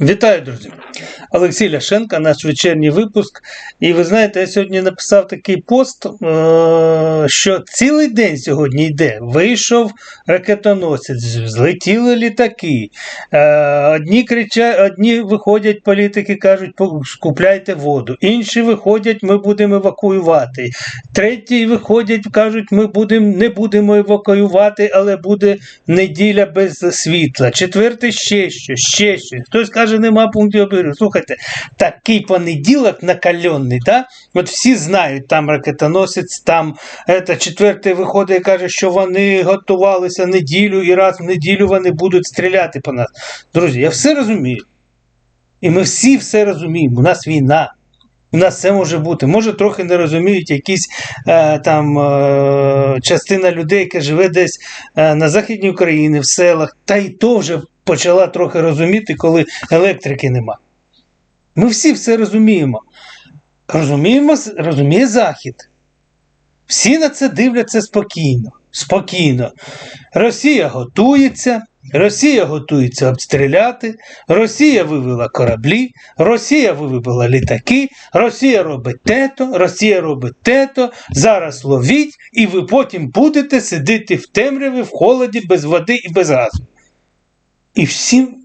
Вітаю, друзі! Олексій Ляшенко, наш вечірній випуск. І ви знаєте, я сьогодні написав такий пост, е, що цілий день сьогодні йде. Вийшов ракетоносець, злетіли літаки. Е, Одні кричать, одні виходять політики, кажуть, «По- купляйте воду. Інші виходять, ми будемо евакуювати. Треті виходять, кажуть, ми будемо, не будемо евакуювати, але буде неділя без світла. Четвертий ще щось, ще щось. Хтось каже, нема пунктів опору. Слухайте, такий понеділок накаленний, да? От всі знають, там ракетоносець, там это, четвертий виходить і каже, що вони готувалися неділю і раз в неділю вони будуть стріляти по нас. Друзі, я все розумію. І ми всі все розуміємо. У нас війна. У нас все може бути. Може, трохи не розуміють якісь е, там е, частина людей, яка живе десь е, на Західній Україні, в селах, та й то вже почала трохи розуміти, коли електрики нема. Ми всі все розуміємо. Розуміємо, розуміє Захід. Всі на це дивляться спокійно. Спокійно. Росія готується, Росія готується обстріляти, Росія вивела кораблі, Росія вивела літаки, Росія робить тето, Росія робить тето, зараз ловіть, і ви потім будете сидіти в темряві, в холоді, без води і без газу. І всім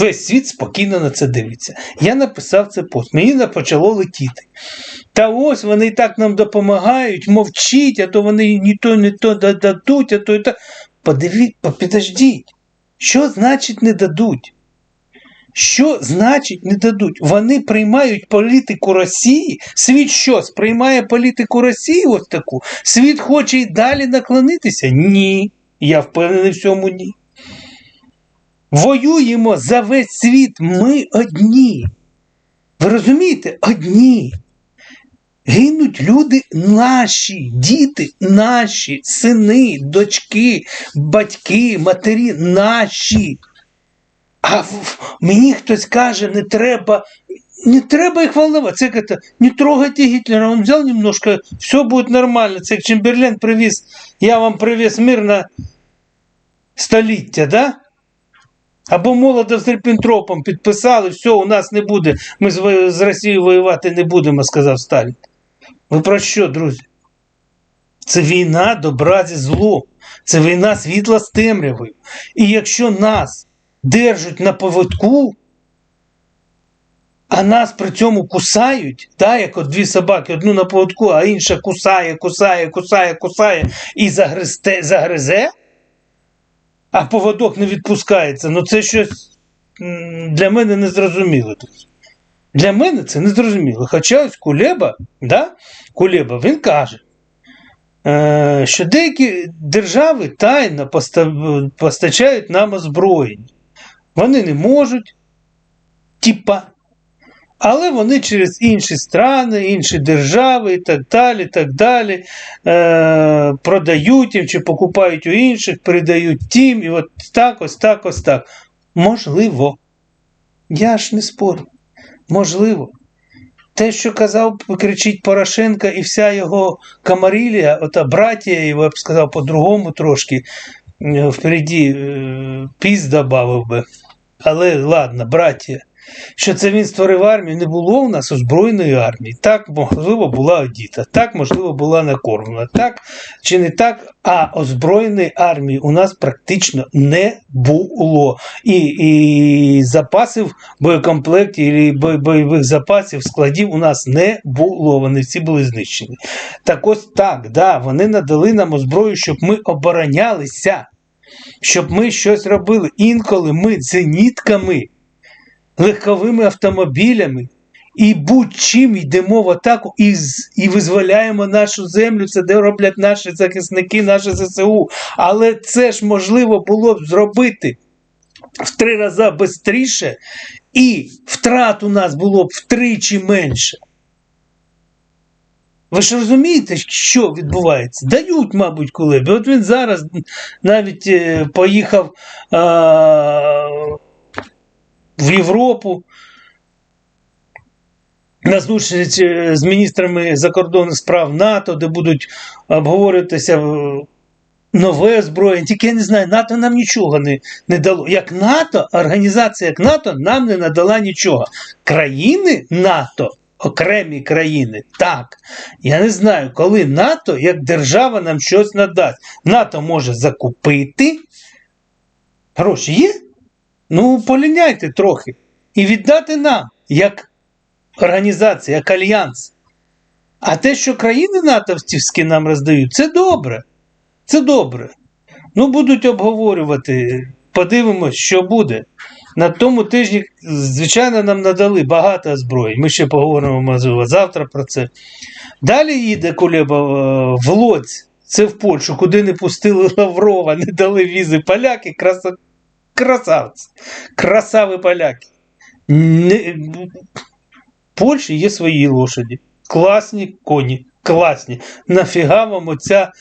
весь світ спокійно на це дивиться. Я написав це пост, мені почало летіти. Та ось вони так нам допомагають, мовчіть, а то вони ні то, не то дадуть, а то і так. Подивіть, підождіть, що значить не дадуть? Що значить не дадуть? Вони приймають політику Росії. Світ що сприймає політику Росії ось таку? Світ хоче і далі наклонитися? Ні. Я впевнений в цьому ні. Воюємо за весь світ. Ми одні. Ви розумієте? Одні. Гинуть люди наші, діти наші, сини, дочки, батьки, матері наші. А мені хтось каже, не треба, не треба їх волновать. Це як не трогайте Гітлера, він взяв немножко, все буде нормально. Це як Чемберлен привіз, я вам привіз мир на століття, да? Або Молотов з Ріппентропом підписали, все, у нас не буде, ми з, з Росією воювати не будемо, сказав Сталін. Ви про що, друзі? Це війна добра зі злом, це війна світла з темрявою. І якщо нас держать на поводку, а нас при цьому кусають, та, як от дві собаки, одну на поводку, а інша кусає, кусає, кусає, кусає і загризте, загризе, а поводок не відпускається, ну це щось для мене незрозуміло. Для мене це незрозуміло. Хоча ось Кулеба, да? Кулеба, він каже, е, що деякі держави тайно постачають нам озброєння. Вони не можуть, типа, але вони через інші страни, інші держави і так далі, так далі, е, продають їм чи покупають у інших, передають тим, і от так, ось так, ось так. Можливо. Я ж не спорю. Можливо. Те, що казав, кричить Порошенко і вся його камарілія, ота братія, його, я б сказав, по-другому трошки, е, впереді е, піс добавив би. Але ладно, братія. Що це він створив армію, не було у нас озброєної армії. Так, можливо, була одіта, так, можливо, була накормлена, так чи не так, а озброєної армії у нас практично не було. І, і запасів боєкомплектів і бой- бойових запасів, складів у нас не було. Вони всі були знищені. Так ось так, да, вони надали нам озброю, щоб ми оборонялися, щоб ми щось робили. Інколи ми зенітками легковими автомобілями і будь-чим йдемо в атаку і, і визволяємо нашу землю. Це де роблять наші захисники, наші ЗСУ. Але це ж можливо було б зробити в три рази швидше, і втрат у нас було б втричі менше. Ви ж розумієте, що відбувається? Дають, мабуть, кулебі. От він зараз навіть е, поїхав. Е- в Європу на зустріч з міністрами закордонних справ НАТО, де будуть обговорюватися е, нове озброєння. Тільки я не знаю, НАТО нам нічого не, не дало. Як НАТО, організація як НАТО нам не надала нічого. Країни НАТО, окремі країни, так. Я не знаю, коли НАТО, як держава, нам щось надасть. НАТО може закупити. Гроші є? Ну, поліняйте трохи. І віддати нам, як організація, як альянс. А те, що країни натовські нам роздають, це добре. Це добре. Ну, будуть обговорювати, подивимось, що буде. На тому тижні, звичайно, нам надали багато озброєнь. Ми ще поговоримо можливо, завтра про це. Далі їде Кулеба е, в Лодзь, це в Польщу, куди не пустили Лаврова, не дали візи поляки, краса... красавці. Красаві поляки. В Польщі є свої лошаді. Класні коні, класні. Нафіга вам оця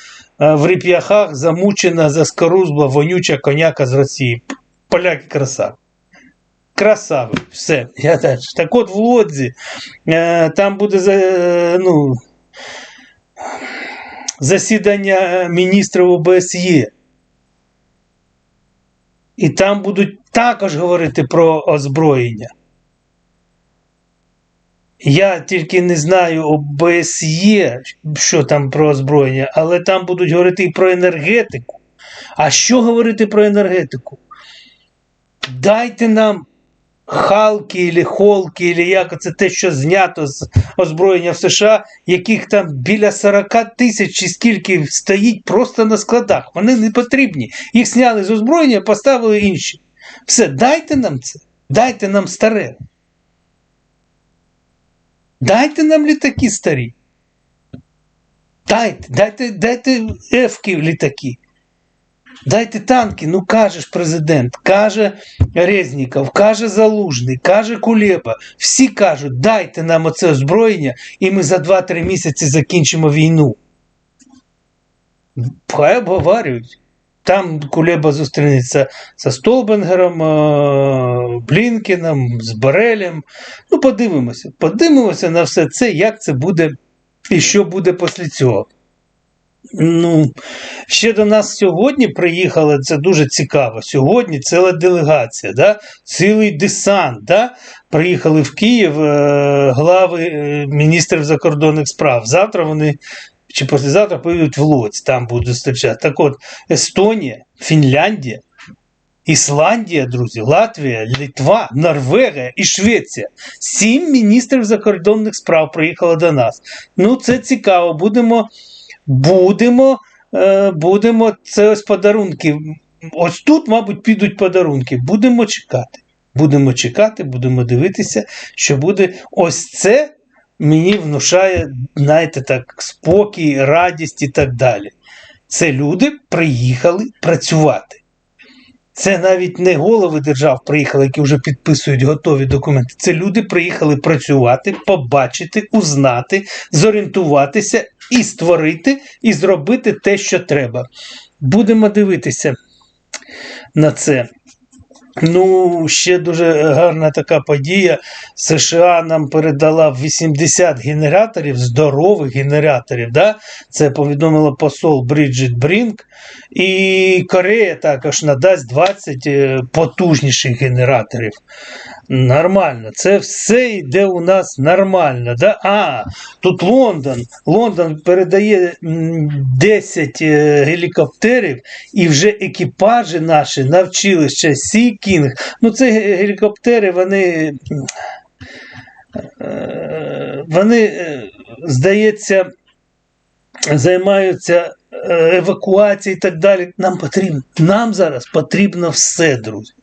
е, в реп'яхах замучена заскорузла вонюча коняка з Росії. Поляки красаві. Красаві. Все. Я далі. Так от в Лодзі е, там буде е, ну, засідання міністрів ОБСЄ. І там будуть також говорити про озброєння. Я тільки не знаю ОБСЄ, що там про озброєння, але там будуть говорити і про енергетику. А що говорити про енергетику? Дайте нам Халки, или Холки, или як це те, що знято з озброєння в США, яких там біля 40 тисяч чи скільки стоїть просто на складах. Вони не потрібні. Їх зняли з озброєння, поставили інші. Все, дайте нам це, дайте нам старе. Дайте нам літаки старі. Дайте, дайте, дайте ефки літаки. Дайте танки, ну каже ж президент, каже Резніков, каже Залужний, каже Кулеба. Всі кажуть, дайте нам оце озброєння, і ми за 2-3 місяці закінчимо війну. Хай обговорюють. Там Кулеба зустрінеться з Столбенгером, е, Блінкеном, з Барелем. Ну, подивимося. Подивимося на все це, як це буде і що буде після цього. Ну, ще до нас сьогодні приїхали, це дуже цікаво. Сьогодні ціла делегація, да? цілий десант. Да? Приїхали в Київ е, глави е, міністрів закордонних справ. Завтра вони чи післязавтра поїдуть в Лоць, там будуть зустрічати. Так от, Естонія, Фінляндія, Ісландія, друзі, Латвія, Литва, Норвегія і Швеція. Сім міністрів закордонних справ приїхали до нас. Ну, це цікаво. Будемо будемо, е, будемо це ось подарунки. Ось тут, мабуть, підуть подарунки. Будемо чекати. Будемо чекати, будемо дивитися, що буде. Ось це мені внушає, знаєте, так, спокій, радість і так далі. Це люди приїхали працювати. Це навіть не голови держав приїхали, які вже підписують готові документи. Це люди приїхали працювати, побачити, узнати, зорієнтуватися і створити, і зробити те, що треба. Будемо дивитися на це. Ну, ще дуже гарна така подія. США нам передала 80 генераторів, здорових генераторів. Да? Це повідомила посол Бріджит Брінк. І Корея також надасть 20 е, потужніших генераторів. Нормально. Це все йде у нас нормально. Да? А, тут Лондон. Лондон передає 10 е, гелікоптерів, і вже екіпажі наші навчилися ще Сі Кінг. Ну, це гелікоптери, вони. е, Вони, е, здається, займаються е, евакуацією і так далі. Нам потрібно. Нам зараз потрібно все, друзі.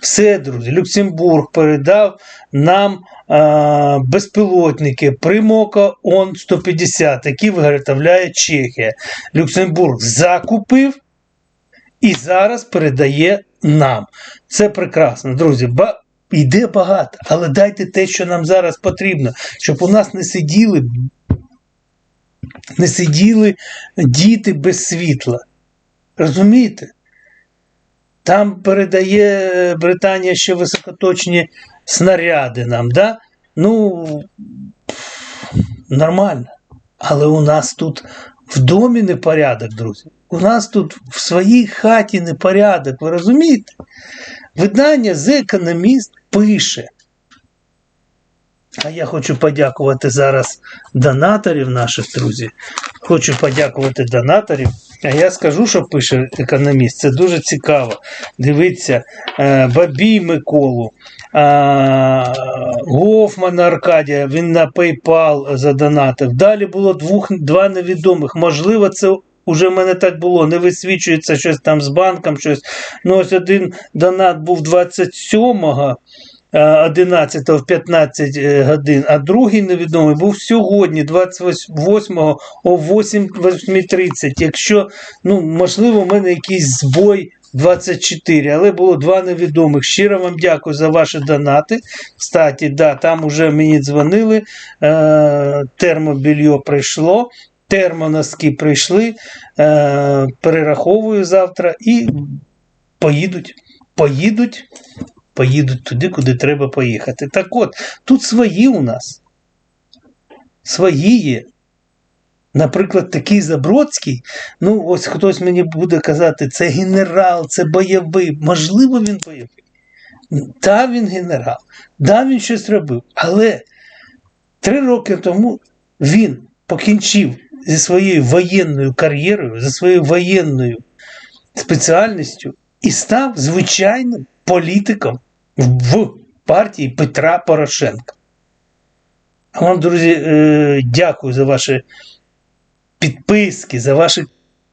Все, друзі. Люксембург передав нам а, безпілотники Примока Он 150, які виготовляє Чехія. Люксембург закупив і зараз передає нам. Це прекрасно, друзі. Ба... Йде багато, але дайте те, що нам зараз потрібно, щоб у нас не сиділи не сиділи діти без світла. Розумієте? Там передає Британія ще високоточні снаряди нам, да? Ну, нормально. Але у нас тут в домі непорядок, друзі. У нас тут в своїй хаті непорядок, ви розумієте? Видання The Economist пише. А я хочу подякувати зараз донаторів наших друзів. Хочу подякувати донаторів. А я скажу, що пише економіст. Це дуже цікаво. Дивіться, е, Бабій Миколу, е, Гофмана Аркадія, він на PayPal задонатив. Далі було двох, два невідомих. Можливо, це уже в мене так було. Не висвічується щось там з банком, щось. Ну, ось один донат був 27-го. 11 в 15 е, годин, а другий невідомий був сьогодні, 28 о 8.30. Якщо, ну, можливо, в мене якийсь збой 24, але було два невідомих. Щиро вам дякую за ваші донати. Кстати, да, там уже мені дзвонили, е, термобільйо прийшло. Термоноски прийшли, е, перераховую завтра і поїдуть. Поїдуть поїдуть туди, куди треба поїхати. Так от, тут свої у нас. Свої є. Наприклад, такий Забродський, ну, ось хтось мені буде казати, це генерал, це бойовий. Можливо, він бойовий. Да, він генерал, да, він щось робив. Але три роки тому він покінчив зі своєю воєнною кар'єрою, зі своєю воєнною спеціальністю і став звичайним політиком в партії Петра Порошенка. А вам, друзі, е, дякую за ваші підписки, за ваші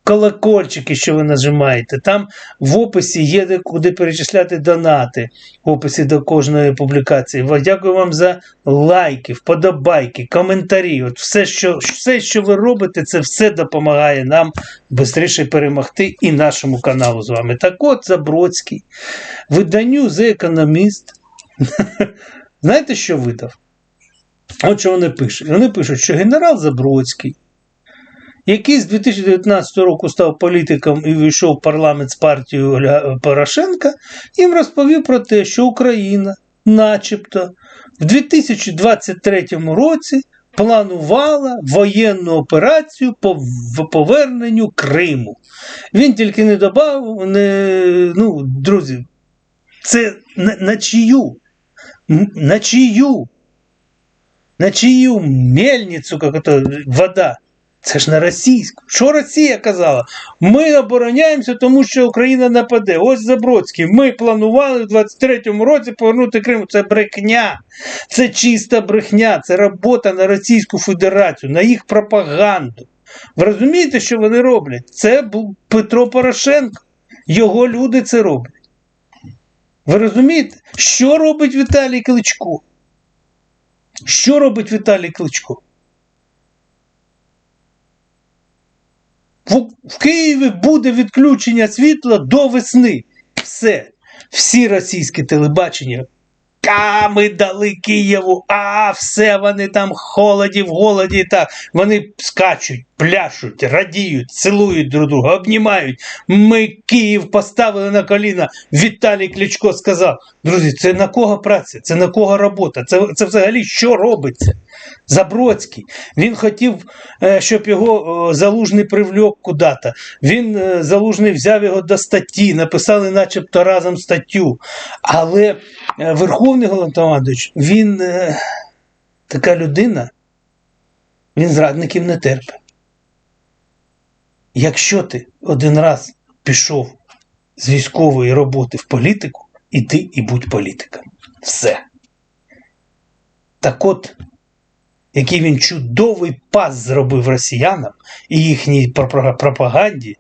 колокольчики, що ви нажимаєте. Там в описі є де куди перечисляти донати в описі до кожної публікації. Дякую вам за лайки, вподобайки, коментарі. От Все, що все, що ви робите, це все допомагає нам швидше перемогти і нашому каналу з вами. Так от Забродський. Виданню The Economist. Знаєте, що видав? От що вони пишуть. Вони пишуть, що генерал Забродський який з 2019 року став політиком і війшов в парламент з партією Порошенка, їм розповів про те, що Україна, начебто, в 2023 році планувала воєнну операцію по поверненню Криму. Він тільки не додав, не, ну, друзі, це на, на чию? На чию? На чию мельницю, як вода? Це ж на російську. Що Росія казала? Ми обороняємося, тому що Україна нападе. Ось Забродський. Ми планували в 23-му році повернути Крим. Це брехня, це чиста брехня, це робота на Російську Федерацію, на їх пропаганду. Ви розумієте, що вони роблять? Це Петро Порошенко. Його люди це роблять. Ви розумієте, що робить Віталій Кличко? Що робить Віталій Кличко? В Києві буде відключення світла до весни. Все. Всі російські телебачення. А ми дали Києву, а все вони там холоді в голоді. та Вони скачуть, пляшуть, радіють, цілують друг друга, обнімають. Ми Київ поставили на коліна. Віталій Кличко сказав: друзі, це на кого праця? Це на кого робота? Це це взагалі що робиться? Забродський. Він хотів, е, щоб його залужний привльок куди-то. Він е, залужний взяв його до статті, написали, начебто разом статтю. Але е, Верховний Головнокомандуючий, він така людина, він зрадників не терпить. Якщо ти один раз пішов з військової роботи в політику, іди і будь політиком. Все. Так от який він чудовий пас зробив росіянам і їхній пропаганді.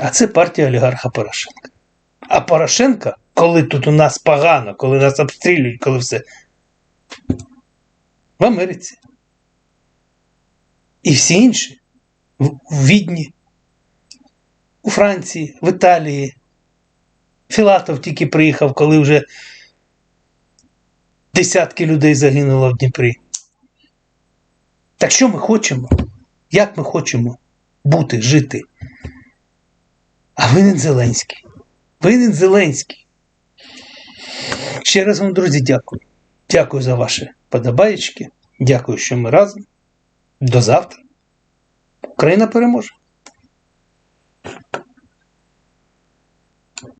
А це партія олігарха Порошенка. А Порошенка, коли тут у нас погано, коли нас обстрілюють, коли все в Америці. І всі інші в Відні, у Франції, в Італії. Філатов тільки приїхав, коли вже десятки людей загинуло в Дніпрі. Так що ми хочемо? Як ми хочемо бути, жити? А винен Зеленський. Винен Зеленський. Ще раз вам, друзі, дякую. Дякую за ваші подобаєчки. Дякую, що ми разом. До завтра. Україна переможе.